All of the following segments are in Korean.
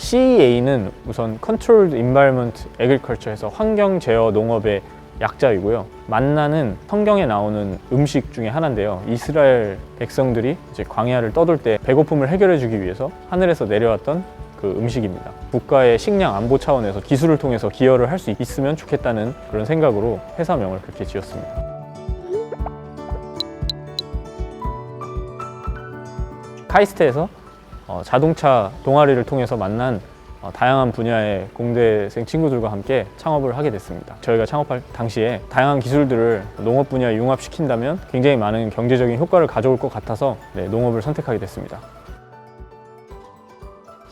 CEA는 우선 Controlled Environment Agriculture에서 환경 제어 농업의 약자이고요. 만나는 성경에 나오는 음식 중에 하나인데요. 이스라엘 백성들이 이제 광야를 떠돌 때 배고픔을 해결해 주기 위해서 하늘에서 내려왔던 그 음식입니다. 국가의 식량 안보 차원에서 기술을 통해서 기여를 할 수 있으면 좋겠다는 그런 생각으로 회사명을 그렇게 지었습니다. 카이스트에서 어, 자동차 동아리를 통해서 만난 어, 다양한 분야의 공대생 친구들과 함께 창업을 하게 됐습니다. 저희가 창업할 당시에 다양한 기술들을 농업 분야에 융합시킨다면 굉장히 많은 경제적인 효과를 가져올 것 같아서 네, 농업을 선택하게 됐습니다.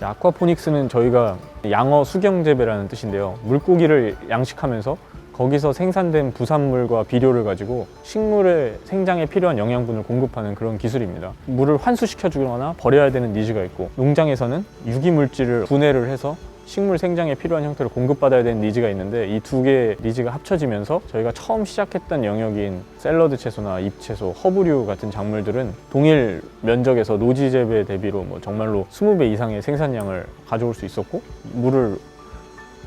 아쿠아포닉스는 저희가 양어 수경 재배라는 뜻인데요. 물고기를 양식하면서 거기서 생산된 부산물과 비료를 가지고 식물의 생장에 필요한 영양분을 공급하는 그런 기술입니다. 물을 환수시켜 주거나 버려야 되는 니즈가 있고 농장에서는 유기 물질을 분해를 해서 식물 생장에 필요한 형태로 공급받아야 되는 니즈가 있는데 이 두 개의 니즈가 합쳐지면서 저희가 처음 시작했던 영역인 샐러드 채소나 잎채소, 허브류 같은 작물들은 동일 면적에서 노지 재배 대비로 뭐 정말로 20배 이상의 생산량을 가져올 수 있었고 물을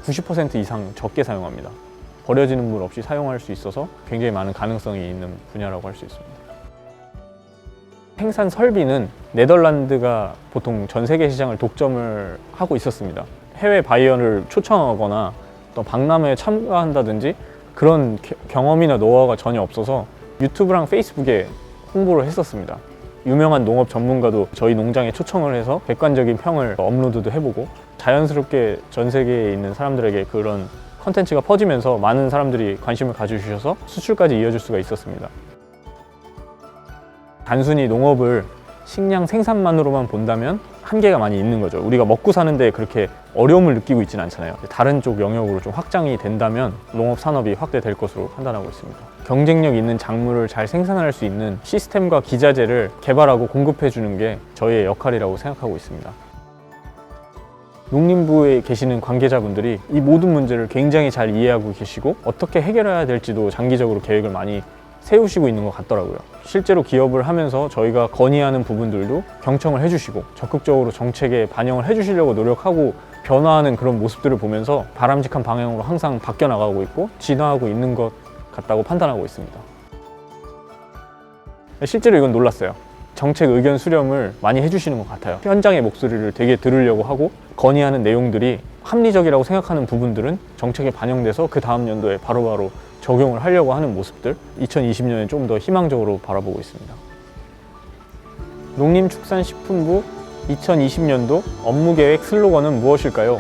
90% 이상 적게 사용합니다. 버려지는 물 없이 사용할 수 있어서 굉장히 많은 가능성이 있는 분야라고 할 수 있습니다. 생산 설비는 네덜란드가 보통 전 세계 시장을 독점을 하고 있었습니다. 해외 바이어를 초청하거나 또 박람회에 참가한다든지 그런 겨- 경험이나 노하우가 전혀 없어서 유튜브랑 페이스북에 홍보를 했었습니다. 유명한 농업 전문가도 저희 농장에 초청을 해서 객관적인 평을 업로드도 해보고 자연스럽게 전 세계에 있는 사람들에게 그런 컨텐츠가 퍼지면서 많은 사람들이 관심을 가져주셔서 수출까지 이어질 수가 있었습니다. 단순히 농업을 식량 생산만으로만 본다면 한계가 많이 있는 거죠. 우리가 먹고 사는데 그렇게 어려움을 느끼고 있지는 않잖아요. 다른 쪽 영역으로 좀 확장이 된다면 농업 산업이 확대될 것으로 판단하고 있습니다. 경쟁력 있는 작물을 잘 생산할 수 있는 시스템과 기자재를 개발하고 공급해 주는 게 저희의 역할이라고 생각하고 있습니다. 농림부에 계시는 관계자분들이 이 모든 문제를 굉장히 잘 이해하고 계시고 어떻게 해결해야 될지도 장기적으로 계획을 많이 세우시고 있는 것 같더라고요. 실제로 기업을 하면서 저희가 건의하는 부분들도 경청을 해주시고 적극적으로 정책에 반영을 해주시려고 노력하고 변화하는 그런 모습들을 보면서 바람직한 방향으로 항상 바뀌어 나가고 있고 진화하고 있는 것 같다고 판단하고 있습니다. 실제로 이건 놀랐어요. 정책 의견 수렴을 많이 해주시는 것 같아요. 현장의 목소리를 되게 들으려고 하고 건의하는 내용들이 합리적이라고 생각하는 부분들은 정책에 반영돼서 그 다음 연도에 바로 바로 적용을 하려고 하는 모습들 2020년에 좀 더 희망적으로 바라보고 있습니다. 농림축산식품부 2020년도 업무계획 슬로건은 무엇일까요?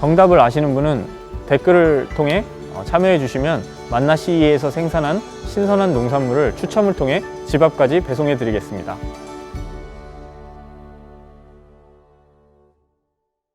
정답을 아시는 분은 댓글을 통해 어, 참여해 주시면 만나 CE에서 생산한 신선한 농산물을 추첨을 통해 집 앞까지 배송해 드리겠습니다.